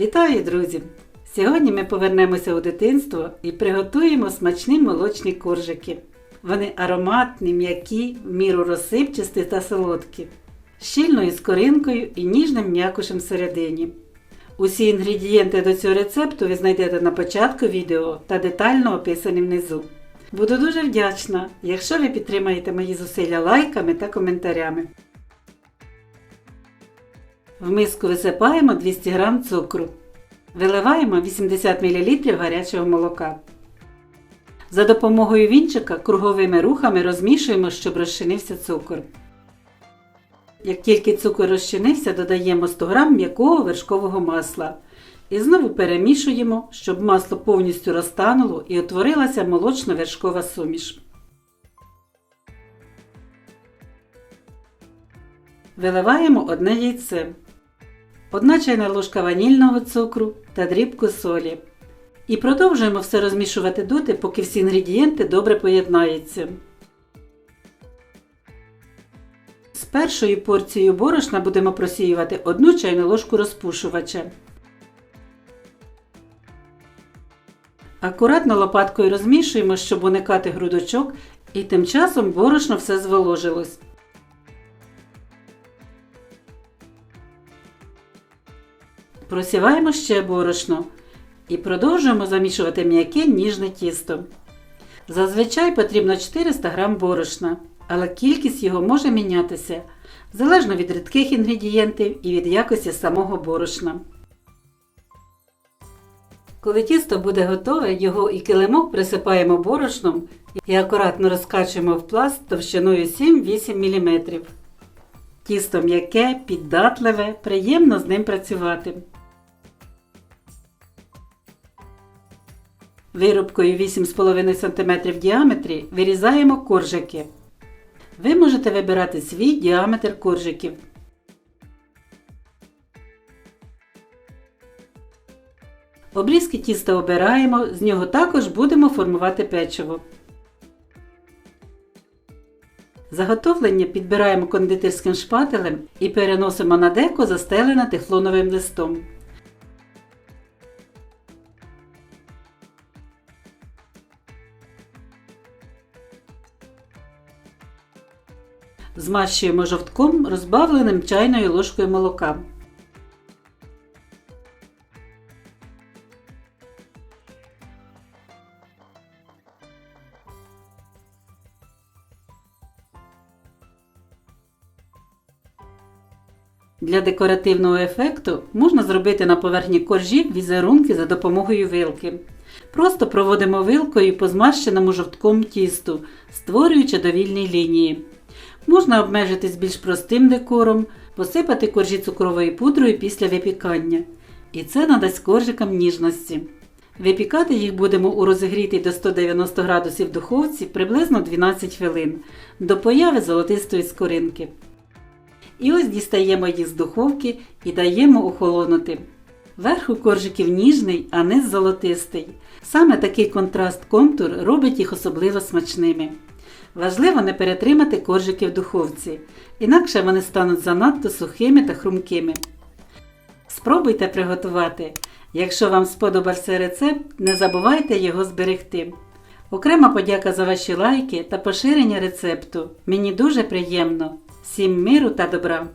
Вітаю, друзі! Сьогодні ми повернемося у дитинство і приготуємо смачні молочні коржики. Вони ароматні, м'які, в міру розсипчасті та солодкі, з щільною скоринкою і ніжним м'якушем всередині. Усі інгредієнти до цього рецепту ви знайдете на початку відео та детально описані внизу. Буду дуже вдячна, якщо ви підтримаєте мої зусилля лайками та коментарями. В миску висипаємо 200 г цукру. Виливаємо 80 мл гарячого молока. За допомогою вінчика круговими рухами розмішуємо, щоб розчинився цукор. Як тільки цукор розчинився, додаємо 100 г м'якого вершкового масла. І знову перемішуємо, щоб масло повністю розтануло і утворилася молочно-вершкова суміш. Виливаємо одне яйце, одна чайна ложка ванільного цукру та дрібку солі. І продовжуємо все розмішувати доти, поки всі інгредієнти добре поєднаються. З першою порцією борошна будемо просіювати одну чайну ложку розпушувача. Акуратно лопаткою розмішуємо, щоб уникати грудочок, і тим часом борошно все зволожилось. Просіваємо ще борошно і продовжуємо замішувати м'яке ніжне тісто. Зазвичай потрібно 400 г борошна, але кількість його може мінятися залежно від рідких інгредієнтів і від якості самого борошна. Коли тісто буде готове, його і килимок присипаємо борошном і акуратно розкачуємо в пласт товщиною 7-8 мм. Тісто м'яке, піддатливе, приємно з ним працювати. Вирубкою 8,5 см в діаметрі вирізаємо коржики. Ви можете вибирати свій діаметр коржиків. Обрізки тіста обираємо, з нього також будемо формувати печиво. Заготовлення підбираємо кондитерським шпателем і переносимо на деко застелене тефлоновим листом. Змащуємо жовтком, розбавленим чайною ложкою молока. Для декоративного ефекту можна зробити на поверхні коржів візерунки за допомогою вилки. Просто проводимо вилкою по змащеному жовтком тісту, створюючи довільні лінії. Можна обмежитись більш простим декором, посипати коржі цукровою пудрою після випікання. І це надасть коржикам ніжності. Випікати їх будемо у розігрітій до 190 градусів духовці приблизно 12 хвилин до появи золотистої скоринки. І ось дістаємо їх з духовки і даємо охолонути. Верх у коржиків ніжний, а низ золотистий. Саме такий контраст контур робить їх особливо смачними. Важливо не перетримати коржики в духовці, інакше вони стануть занадто сухими та хрумкими. Спробуйте приготувати. Якщо вам сподобався рецепт, не забувайте його зберегти. Окрема подяка за ваші лайки та поширення рецепту. Мені дуже приємно. Всім миру та добра!